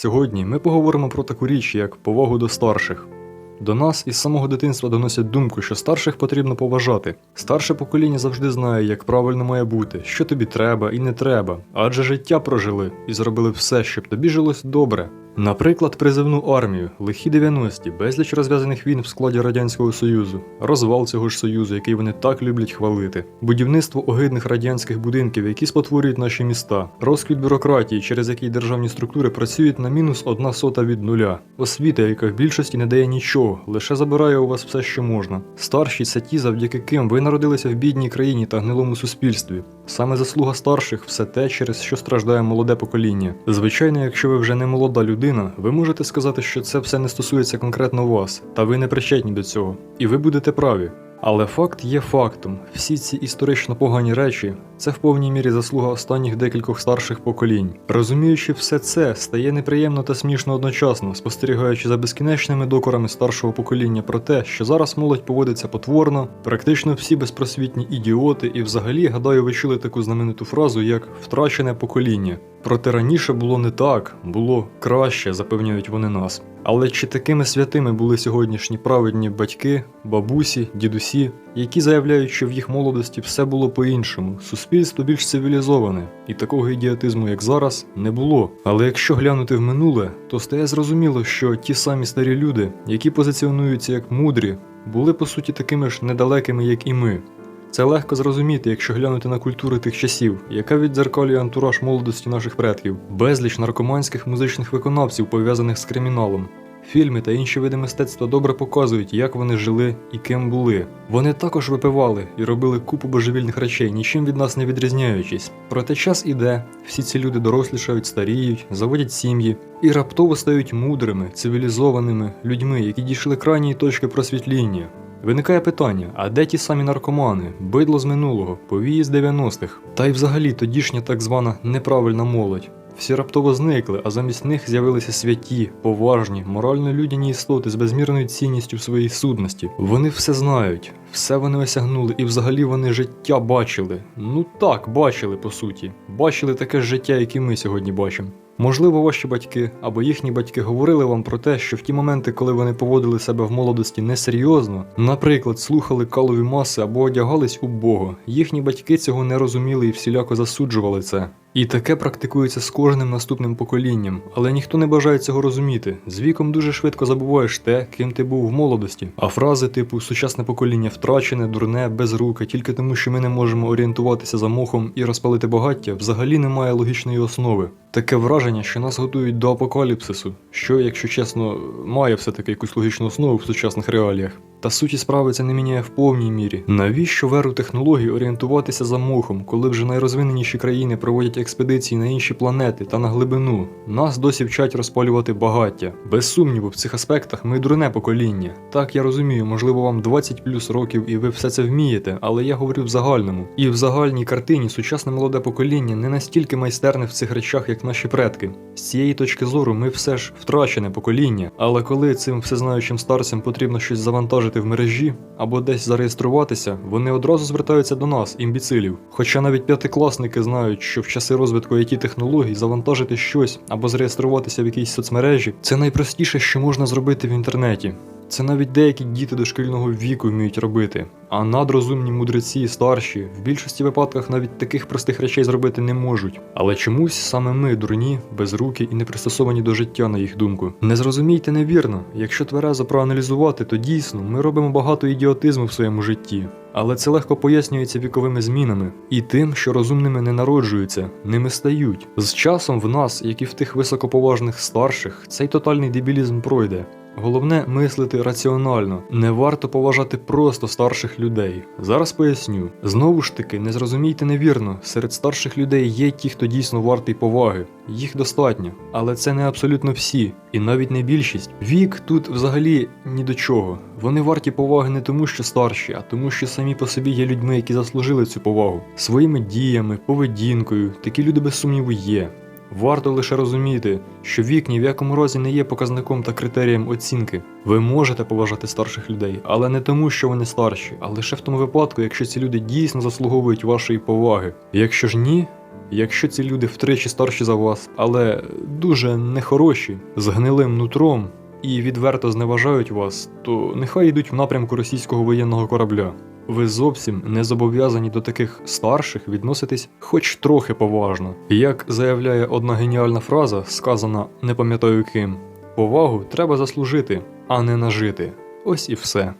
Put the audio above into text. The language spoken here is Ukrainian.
Сьогодні ми поговоримо про таку річ, як повагу до старших. До нас із самого дитинства доносять думку, що старших потрібно поважати. Старше покоління завжди знає, як правильно має бути, що тобі треба і не треба, адже життя прожили і зробили все, щоб тобі жилось добре. Наприклад, призивну армію, лихі 90-ті, безліч розв'язаних війн в складі Радянського Союзу, розвал цього ж союзу, який вони так люблять хвалити, будівництво огидних радянських будинків, які спотворюють наші міста, розквіт бюрократії, через який державні структури працюють на мінус одна сота від нуля, освіта, яка в більшості не дає нічого, лише забирає у вас все, що можна. Старші це ті, завдяки ким ви народилися в бідній країні та гнилому суспільстві. Саме заслуга старших все те, через що страждає молоде покоління. Звичайно, якщо ви вже не молода людина, ви можете сказати, що це все не стосується конкретно вас, та ви не причетні до цього. І ви будете праві. Але факт є фактом. Всі ці історично погані речі це в повній мірі заслуга останніх декількох старших поколінь. Розуміючи все це, стає неприємно та смішно одночасно, спостерігаючи за безкінечними докорами старшого покоління про те, що зараз молодь поводиться потворно, практично всі безпросвітні ідіоти, і взагалі, гадаю, ви чули таку знамениту фразу як втрачене покоління. Проте раніше було не так, було краще, запевняють вони нас. Але чи такими святими були сьогоднішні праведні батьки, бабусі, дідусі, які заявляють, що в їх молодості все було по-іншому, суспільство більш цивілізоване, і такого ідіотизму, як зараз, не було. Але якщо глянути в минуле, то стає зрозуміло, що ті самі старі люди, які позиціонуються як мудрі, були по суті такими ж недалекими, як і ми. Це легко зрозуміти, якщо глянути на культури тих часів, яка віддзеркалює антураж молодості наших предків, безліч наркоманських музичних виконавців, пов'язаних з криміналом. Фільми та інші види мистецтва добре показують, як вони жили і ким були. Вони також випивали і робили купу божевільних речей, нічим від нас не відрізняючись. Проте час іде, всі ці люди дорослішають, старіють, заводять сім'ї і раптово стають мудрими, цивілізованими людьми, які дійшли крайньої точки просвітління. Виникає питання: а де ті самі наркомани, бидло з минулого, повії з 90-х? Та й взагалі тодішня так звана неправильна молодь. Всі раптово зникли, а замість них з'явилися святі, поважні, морально людяні істоти з безмірною цінністю в своїй сутності. Вони все знають, все вони осягнули, і взагалі вони життя бачили. Ну так, бачили по суті. Бачили таке життя, яке ми сьогодні бачимо. Можливо, ваші батьки або їхні батьки говорили вам про те, що в ті моменти, коли вони поводили себе в молодості несерйозно, наприклад, слухали калові маси або одягались убого, їхні батьки цього не розуміли і всіляко засуджували це. І таке практикується з кожним наступним поколінням, але ніхто не бажає цього розуміти. З віком дуже швидко забуваєш те, ким ти був в молодості. А фрази типу сучасне покоління втрачене, дурне, безруке, тільки тому, що ми не можемо орієнтуватися за мохом і розпалити багаття, взагалі не має логічної основи. Таке враження, що нас готують до апокаліпсису, що, якщо чесно, має все-таки якусь логічну основу в сучасних реаліях. Та суті справи це не міняє в повній мірі. Навіщо в еру технологій орієнтуватися за мохом, коли вже найрозвиненіші країни проводять експедиції на інші планети та на глибину? Нас досі вчать розпалювати багаття. Без сумніву, в цих аспектах ми дурне покоління. Так я розумію, можливо, вам 20 плюс років і ви все це вмієте, але я говорю в загальному. І в загальній картині сучасне молоде покоління не настільки майстерне в цих речах, як наші предки. З цієї точки зору ми все ж втрачене покоління, але коли цим всезнаючим старцям потрібно щось завантажити в мережі або десь зареєструватися, вони одразу звертаються до нас, імбіцилів. Хоча навіть п'ятикласники знають, що в часи розвитку it технологій завантажити щось або зареєструватися в якійсь соцмережі це найпростіше, що можна зробити в інтернеті. Це навіть деякі діти дошкільного віку вміють робити, а надрозумні мудреці, старші, в більшості випадках навіть таких простих речей зробити не можуть. Але чомусь саме ми, дурні, безрукі і не пристосовані до життя, на їх думку. Не зрозумійте невірно, якщо тверезо проаналізувати, то дійсно ми робимо багато ідіотизму в своєму житті. Але це легко пояснюється віковими змінами і тим, що розумними не народжуються, ними стають. З часом в нас, як і в тих високоповажних старших, цей тотальний дебілізм пройде. Головне мислити раціонально. Не варто поважати просто старших людей. Зараз поясню. Знову ж таки, не зрозумійте невірно, серед старших людей є ті, хто дійсно вартий поваги. Їх достатньо, але це не абсолютно всі, і навіть не більшість. Вік тут взагалі ні до чого. Вони варті поваги не тому, що старші, а тому, що самі по собі є людьми, які заслужили цю повагу. Своїми діями, поведінкою, такі люди без сумніву є. Варто лише розуміти, що вік ні в якому разі не є показником та критерієм оцінки. Ви можете поважати старших людей, але не тому, що вони старші, а лише в тому випадку, якщо ці люди дійсно заслуговують вашої поваги. Якщо ж ні, Якщо ці люди втричі старші за вас, але дуже нехороші, з гнилим нутром і відверто зневажають вас, то нехай йдуть в напрямку російського воєнного корабля. Ви зовсім не зобов'язані до таких старших відноситись хоч трохи поважно. Як заявляє одна геніальна фраза, сказана не пам'ятаю ким: повагу треба заслужити, а не нажити. Ось і все.